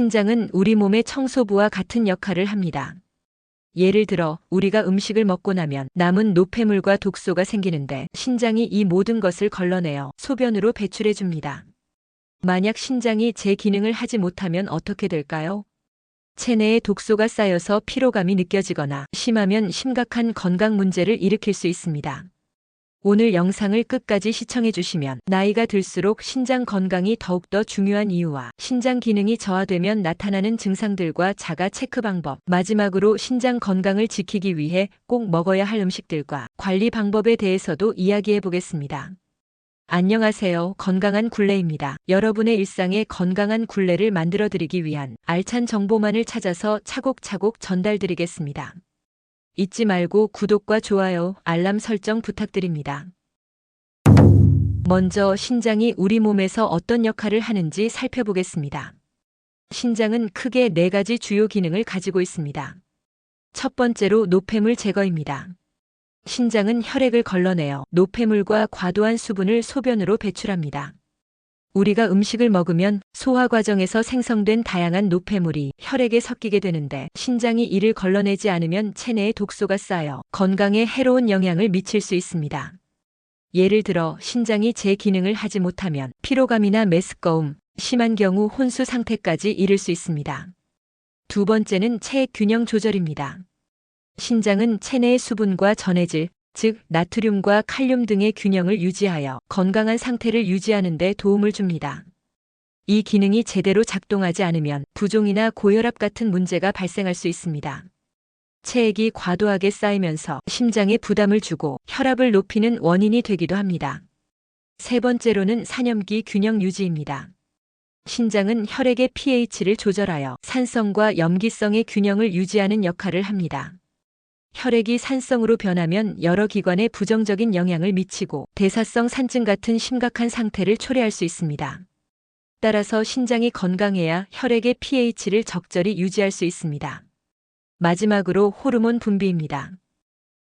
신장은 우리 몸의 청소부와 같은 역할을 합니다. 예를 들어 우리가 음식을 먹고 나면 남은 노폐물과 독소가 생기는데 신장이 이 모든 것을 걸러내어 소변으로 배출해 줍니다. 만약 신장이 제 기능을 하지 못하면 어떻게 될까요? 체내에 독소가 쌓여서 피로감이 느껴지거나 심하면 심각한 건강 문제를 일으킬 수 있습니다. 오늘 영상을 끝까지 시청해 주시면 나이가 들수록 신장 건강이 더욱더 중요한 이유와 신장 기능이 저하되면 나타나는 증상들과 자가 체크 방법, 마지막으로 신장 건강을 지키기 위해 꼭 먹어야 할 음식들과 관리 방법에 대해서도 이야기해 보겠습니다. 안녕하세요. 건강한 굴레입니다. 여러분의 일상에 건강한 굴레를 만들어 드리기 위한 알찬 정보만을 찾아서 차곡차곡 전달드리겠습니다. 잊지 말고 구독과 좋아요, 알람 설정 부탁드립니다. 먼저 신장이 우리 몸에서 어떤 역할을 하는지 살펴보겠습니다. 신장은 크게 네 가지 주요 기능을 가지고 있습니다. 첫 번째로 노폐물 제거입니다. 신장은 혈액을 걸러내어 노폐물과 과도한 수분을 소변으로 배출합니다. 우리가 음식을 먹으면 소화 과정에서 생성된 다양한 노폐물이 혈액에 섞이게 되는데 신장이 이를 걸러내지 않으면 체내에 독소가 쌓여 건강에 해로운 영향을 미칠 수 있습니다. 예를 들어 신장이 제 기능을 하지 못하면 피로감이나 메스꺼움, 심한 경우 혼수 상태까지 이를 수 있습니다. 두 번째는 체액 균형 조절입니다. 신장은 체내의 수분과 전해질, 즉 나트륨과 칼륨 등의 균형을 유지하여 건강한 상태를 유지하는 데 도움을 줍니다. 이 기능이 제대로 작동하지 않으면 부종이나 고혈압 같은 문제가 발생할 수 있습니다. 체액이 과도하게 쌓이면서 심장에 부담을 주고 혈압을 높이는 원인이 되기도 합니다. 세 번째로는 산염기 균형 유지입니다. 신장은 혈액의 pH를 조절하여 산성과 염기성의 균형을 유지하는 역할을 합니다. 혈액이 산성으로 변하면 여러 기관에 부정적인 영향을 미치고 대사성 산증 같은 심각한 상태를 초래할 수 있습니다. 따라서 신장이 건강해야 혈액의 pH를 적절히 유지할 수 있습니다. 마지막으로 호르몬 분비입니다.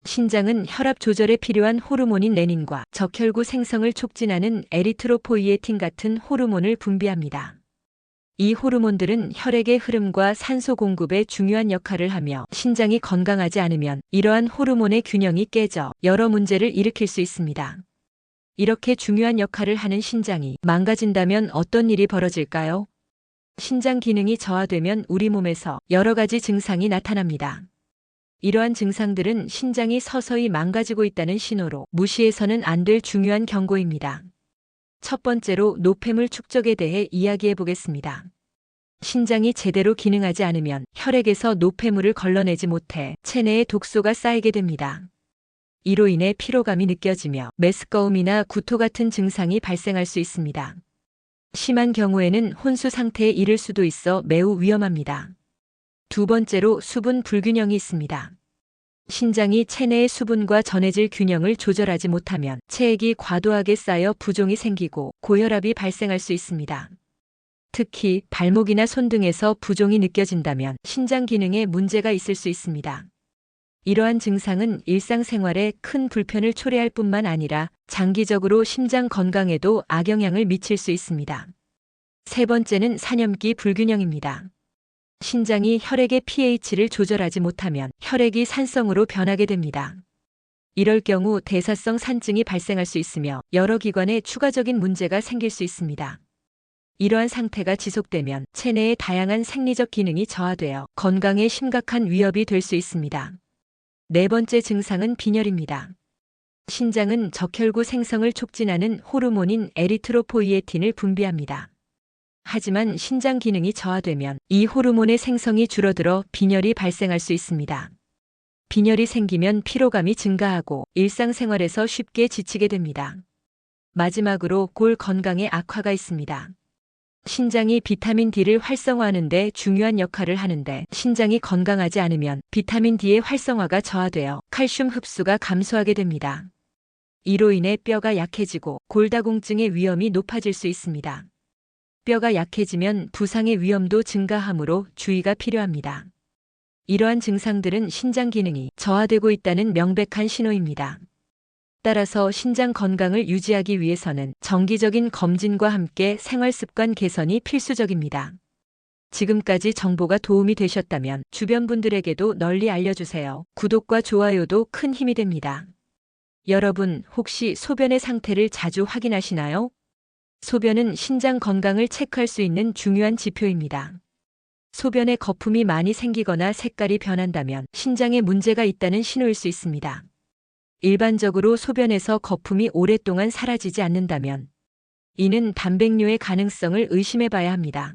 신장은 혈압 조절에 필요한 호르몬인 레닌과 적혈구 생성을 촉진하는 에리트로포이에틴 같은 호르몬을 분비합니다. 이 호르몬들은 혈액의 흐름과 산소 공급에 중요한 역할을 하며 신장이 건강하지 않으면 이러한 호르몬의 균형이 깨져 여러 문제를 일으킬 수 있습니다. 이렇게 중요한 역할을 하는 신장이 망가진다면 어떤 일이 벌어질까요? 신장 기능이 저하되면 우리 몸에서 여러 가지 증상이 나타납니다. 이러한 증상들은 신장이 서서히 망가지고 있다는 신호로 무시해서는 안 될 중요한 경고입니다. 첫 번째로 노폐물 축적에 대해 이야기해 보겠습니다. 신장이 제대로 기능하지 않으면 혈액에서 노폐물을 걸러내지 못해 체내에 독소가 쌓이게 됩니다. 이로 인해 피로감이 느껴지며 메스꺼움이나 구토 같은 증상이 발생할 수 있습니다. 심한 경우에는 혼수 상태에 이를 수도 있어 매우 위험합니다. 두 번째로 수분 불균형이 있습니다. 신장이 체내의 수분과 전해질 균형을 조절하지 못하면 체액이 과도하게 쌓여 부종이 생기고 고혈압이 발생할 수 있습니다. 특히 발목이나 손 등에서 부종이 느껴진다면 신장 기능에 문제가 있을 수 있습니다. 이러한 증상은 일상생활에 큰 불편을 초래할 뿐만 아니라 장기적으로 심장 건강에도 악영향을 미칠 수 있습니다. 세 번째는 산염기 불균형입니다. 신장이 혈액의 pH를 조절하지 못하면 혈액이 산성으로 변하게 됩니다. 이럴 경우 대사성 산증이 발생할 수 있으며 여러 기관에 추가적인 문제가 생길 수 있습니다. 이러한 상태가 지속되면 체내의 다양한 생리적 기능이 저하되어 건강에 심각한 위협이 될 수 있습니다. 네 번째 증상은 빈혈입니다. 신장은 적혈구 생성을 촉진하는 호르몬인 에리트로포이에틴을 분비합니다. 하지만 신장 기능이 저하되면 이 호르몬의 생성이 줄어들어 빈혈이 발생할 수 있습니다. 빈혈이 생기면 피로감이 증가하고 일상생활에서 쉽게 지치게 됩니다. 마지막으로 골 건강에 악화가 있습니다. 신장이 비타민 D를 활성화하는 데 중요한 역할을 하는데 신장이 건강하지 않으면 비타민 D의 활성화가 저하되어 칼슘 흡수가 감소하게 됩니다. 이로 인해 뼈가 약해지고 골다공증의 위험이 높아질 수 있습니다. 뼈가 약해지면 부상의 위험도 증가하므로 주의가 필요합니다. 이러한 증상들은 신장 기능이 저하되고 있다는 명백한 신호입니다. 따라서 신장 건강을 유지하기 위해서는 정기적인 검진과 함께 생활 습관 개선이 필수적입니다. 지금까지 정보가 도움이 되셨다면 주변 분들에게도 널리 알려주세요. 구독과 좋아요도 큰 힘이 됩니다. 여러분, 혹시 소변의 상태를 자주 확인하시나요? 소변은 신장 건강을 체크할 수 있는 중요한 지표입니다. 소변에 거품이 많이 생기거나 색깔이 변한다면 신장에 문제가 있다는 신호일 수 있습니다. 일반적으로 소변에서 거품이 오랫동안 사라지지 않는다면 이는 단백뇨의 가능성을 의심해 봐야 합니다.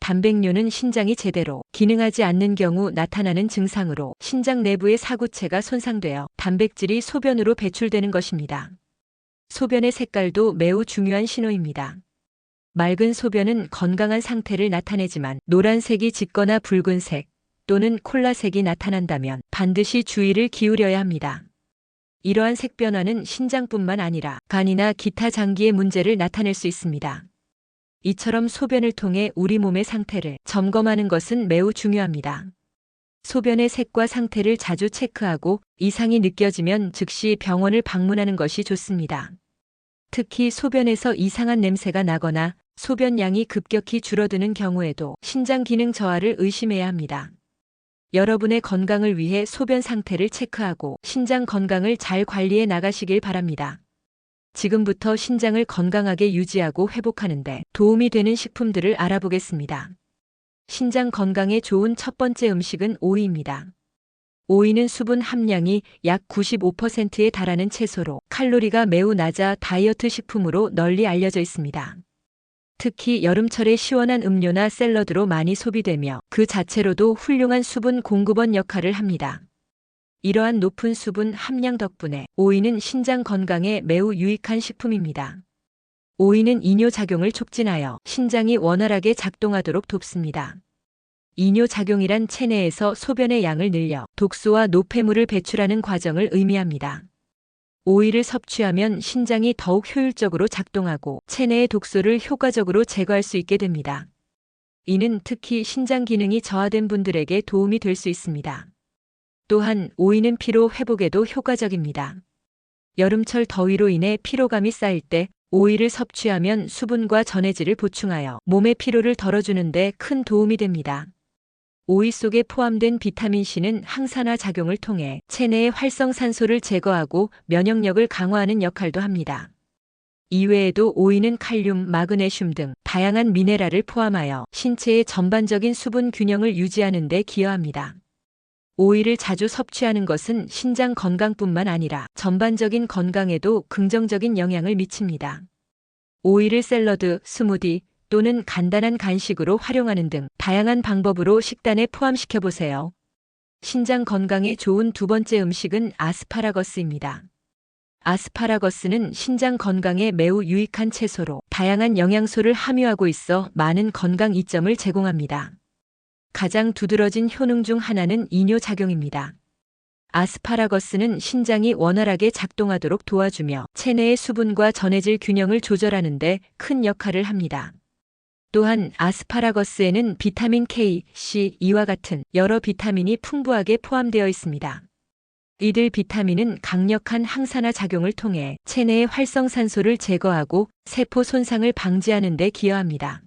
단백뇨는 신장이 제대로 기능하지 않는 경우 나타나는 증상으로 신장 내부의 사구체가 손상되어 단백질이 소변으로 배출되는 것입니다. 소변의 색깔도 매우 중요한 신호입니다. 맑은 소변은 건강한 상태를 나타내지만 노란색이 짙거나 붉은색 또는 콜라색이 나타난다면 반드시 주의를 기울여야 합니다. 이러한 색 변화는 신장뿐만 아니라 간이나 기타 장기의 문제를 나타낼 수 있습니다. 이처럼 소변을 통해 우리 몸의 상태를 점검하는 것은 매우 중요합니다. 소변의 색과 상태를 자주 체크하고 이상이 느껴지면 즉시 병원을 방문하는 것이 좋습니다. 특히 소변에서 이상한 냄새가 나거나 소변량이 급격히 줄어드는 경우에도 신장 기능 저하를 의심해야 합니다. 여러분의 건강을 위해 소변 상태를 체크하고 신장 건강을 잘 관리해 나가시길 바랍니다. 지금부터 신장을 건강하게 유지하고 회복하는데 도움이 되는 식품들을 알아보겠습니다. 신장 건강에 좋은 첫 번째 음식은 오이입니다. 오이는 수분 함량이 약 95%에 달하는 채소로 칼로리가 매우 낮아 다이어트 식품으로 널리 알려져 있습니다. 특히 여름철에 시원한 음료나 샐러드로 많이 소비되며 그 자체로도 훌륭한 수분 공급원 역할을 합니다. 이러한 높은 수분 함량 덕분에 오이는 신장 건강에 매우 유익한 식품입니다. 오이는 이뇨작용을 촉진하여 신장이 원활하게 작동하도록 돕습니다. 이뇨작용이란 체내에서 소변의 양을 늘려 독소와 노폐물을 배출하는 과정을 의미합니다. 오이를 섭취하면 신장이 더욱 효율적으로 작동하고 체내의 독소를 효과적으로 제거할 수 있게 됩니다. 이는 특히 신장 기능이 저하된 분들에게 도움이 될 수 있습니다. 또한 오이는 피로 회복에도 효과적입니다. 여름철 더위로 인해 피로감이 쌓일 때 오이를 섭취하면 수분과 전해질을 보충하여 몸의 피로를 덜어주는데 큰 도움이 됩니다. 오이 속에 포함된 비타민C는 항산화 작용을 통해 체내의 활성산소를 제거하고 면역력을 강화하는 역할도 합니다. 이외에도 오이는 칼륨, 마그네슘 등 다양한 미네랄을 포함하여 신체의 전반적인 수분 균형을 유지하는 데 기여합니다. 오이를 자주 섭취하는 것은 신장 건강뿐만 아니라 전반적인 건강에도 긍정적인 영향을 미칩니다. 오이를 샐러드, 스무디 또는 간단한 간식으로 활용하는 등 다양한 방법으로 식단에 포함시켜 보세요. 신장 건강에 좋은 두 번째 음식은 아스파라거스입니다. 아스파라거스는 신장 건강에 매우 유익한 채소로 다양한 영양소를 함유하고 있어 많은 건강 이점을 제공합니다. 가장 두드러진 효능 중 하나는 이뇨작용입니다. 아스파라거스는 신장이 원활하게 작동하도록 도와주며 체내의 수분과 전해질 균형을 조절하는 데 큰 역할을 합니다. 또한 아스파라거스에는 비타민 K, C, E와 같은 여러 비타민이 풍부하게 포함되어 있습니다. 이들 비타민은 강력한 항산화 작용을 통해 체내의 활성산소를 제거하고 세포 손상을 방지하는 데 기여합니다.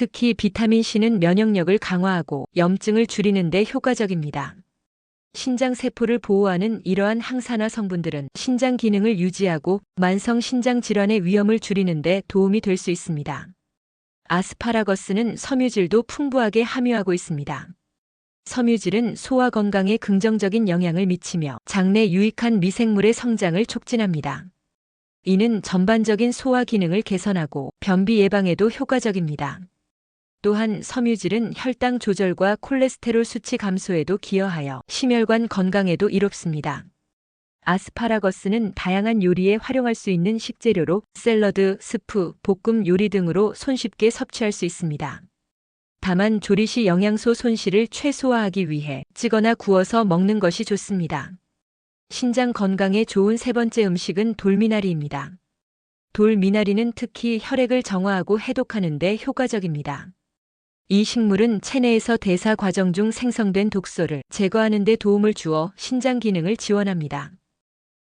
특히 비타민C는 면역력을 강화하고 염증을 줄이는 데 효과적입니다. 신장 세포를 보호하는 이러한 항산화 성분들은 신장 기능을 유지하고 만성 신장 질환의 위험을 줄이는 데 도움이 될 수 있습니다. 아스파라거스는 섬유질도 풍부하게 함유하고 있습니다. 섬유질은 소화 건강에 긍정적인 영향을 미치며 장내 유익한 미생물의 성장을 촉진합니다. 이는 전반적인 소화 기능을 개선하고 변비 예방에도 효과적입니다. 또한 섬유질은 혈당 조절과 콜레스테롤 수치 감소에도 기여하여 심혈관 건강에도 이롭습니다. 아스파라거스는 다양한 요리에 활용할 수 있는 식재료로 샐러드, 스프, 볶음 요리 등으로 손쉽게 섭취할 수 있습니다. 다만 조리 시 영양소 손실을 최소화하기 위해 찌거나 구워서 먹는 것이 좋습니다. 신장 건강에 좋은 세 번째 음식은 돌미나리입니다. 돌미나리는 특히 혈액을 정화하고 해독하는 데 효과적입니다. 이 식물은 체내에서 대사 과정 중 생성된 독소를 제거하는 데 도움을 주어 신장 기능을 지원합니다.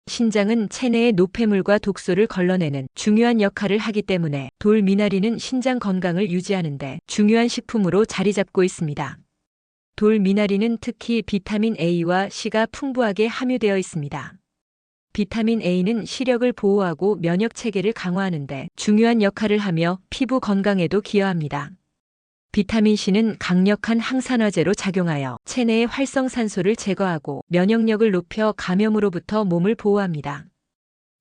신장은 체내의 노폐물과 독소를 걸러내는 중요한 역할을 하기 때문에 돌 미나리는 신장 건강을 유지하는 데 중요한 식품으로 자리 잡고 있습니다. 돌 미나리는 특히 비타민 A와 C가 풍부하게 함유되어 있습니다. 비타민 A는 시력을 보호하고 면역 체계를 강화하는 데 중요한 역할을 하며 피부 건강에도 기여합니다. 비타민 C는 강력한 항산화제로 작용하여 체내의 활성산소를 제거하고 면역력을 높여 감염으로부터 몸을 보호합니다.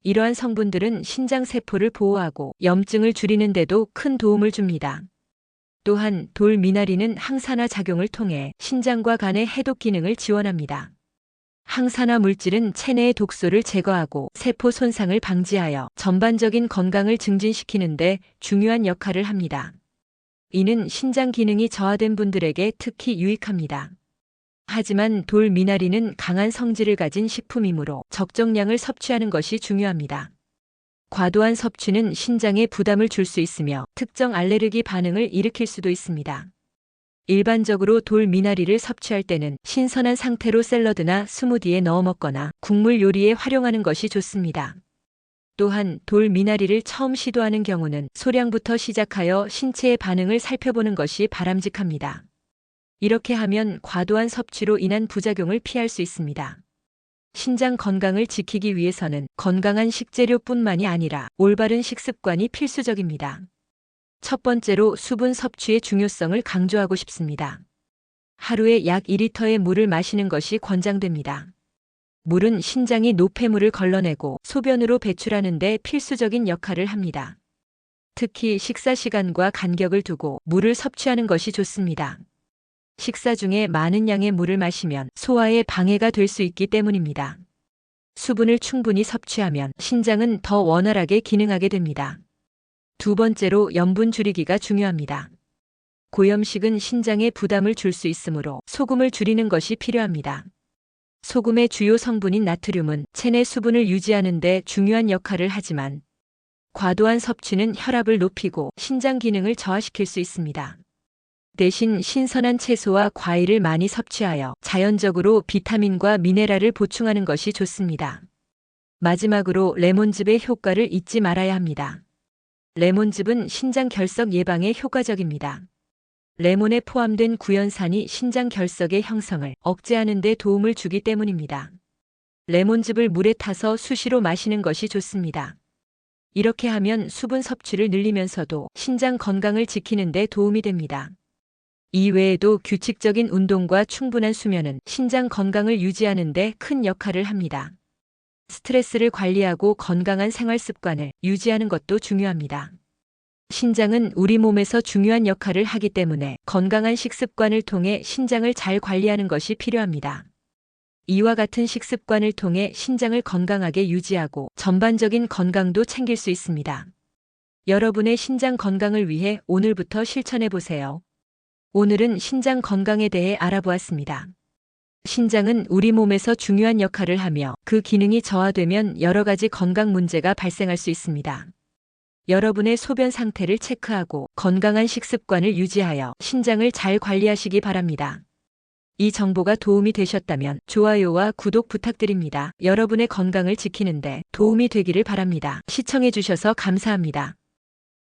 이러한 성분들은 신장 세포를 보호하고 염증을 줄이는 데도 큰 도움을 줍니다. 또한 돌 미나리는 항산화 작용을 통해 신장과 간의 해독 기능을 지원합니다. 항산화 물질은 체내의 독소를 제거하고 세포 손상을 방지하여 전반적인 건강을 증진시키는데 중요한 역할을 합니다. 이는 신장 기능이 저하된 분들에게 특히 유익합니다. 하지만 돌 미나리는 강한 성질을 가진 식품이므로 적정량을 섭취하는 것이 중요합니다. 과도한 섭취는 신장에 부담을 줄 수 있으며 특정 알레르기 반응을 일으킬 수도 있습니다. 일반적으로 돌 미나리를 섭취할 때는 신선한 상태로 샐러드나 스무디에 넣어 먹거나 국물 요리에 활용하는 것이 좋습니다. 또한 돌 미나리를 처음 시도하는 경우는 소량부터 시작하여 신체의 반응을 살펴보는 것이 바람직합니다. 이렇게 하면 과도한 섭취로 인한 부작용을 피할 수 있습니다. 신장 건강을 지키기 위해서는 건강한 식재료뿐만이 아니라 올바른 식습관이 필수적입니다. 첫 번째로 수분 섭취의 중요성을 강조하고 싶습니다. 하루에 약 2리터의 물을 마시는 것이 권장됩니다. 물은 신장이 노폐물을 걸러내고 소변으로 배출하는 데 필수적인 역할을 합니다. 특히 식사 시간과 간격을 두고 물을 섭취하는 것이 좋습니다. 식사 중에 많은 양의 물을 마시면 소화에 방해가 될 수 있기 때문입니다. 수분을 충분히 섭취하면 신장은 더 원활하게 기능하게 됩니다. 두 번째로 염분 줄이기가 중요합니다. 고염식은 신장에 부담을 줄 수 있으므로 소금을 줄이는 것이 필요합니다. 소금의 주요 성분인 나트륨은 체내 수분을 유지하는 데 중요한 역할을 하지만 과도한 섭취는 혈압을 높이고 신장 기능을 저하시킬 수 있습니다. 대신 신선한 채소와 과일을 많이 섭취하여 자연적으로 비타민과 미네랄을 보충하는 것이 좋습니다. 마지막으로 레몬즙의 효과를 잊지 말아야 합니다. 레몬즙은 신장 결석 예방에 효과적입니다. 레몬에 포함된 구연산이 신장 결석의 형성을 억제하는 데 도움을 주기 때문입니다. 레몬즙을 물에 타서 수시로 마시는 것이 좋습니다. 이렇게 하면 수분 섭취를 늘리면서도 신장 건강을 지키는 데 도움이 됩니다. 이 외에도 규칙적인 운동과 충분한 수면은 신장 건강을 유지하는 데 큰 역할을 합니다. 스트레스를 관리하고 건강한 생활 습관을 유지하는 것도 중요합니다. 신장은 우리 몸에서 중요한 역할을 하기 때문에 건강한 식습관을 통해 신장을 잘 관리하는 것이 필요합니다. 이와 같은 식습관을 통해 신장을 건강하게 유지하고 전반적인 건강도 챙길 수 있습니다. 여러분의 신장 건강을 위해 오늘부터 실천해 보세요. 오늘은 신장 건강에 대해 알아보았습니다. 신장은 우리 몸에서 중요한 역할을 하며 그 기능이 저하되면 여러 가지 건강 문제가 발생할 수 있습니다. 여러분의 소변 상태를 체크하고 건강한 식습관을 유지하여 신장을 잘 관리하시기 바랍니다. 이 정보가 도움이 되셨다면 좋아요와 구독 부탁드립니다. 여러분의 건강을 지키는데 도움이 되기를 바랍니다. 시청해주셔서 감사합니다.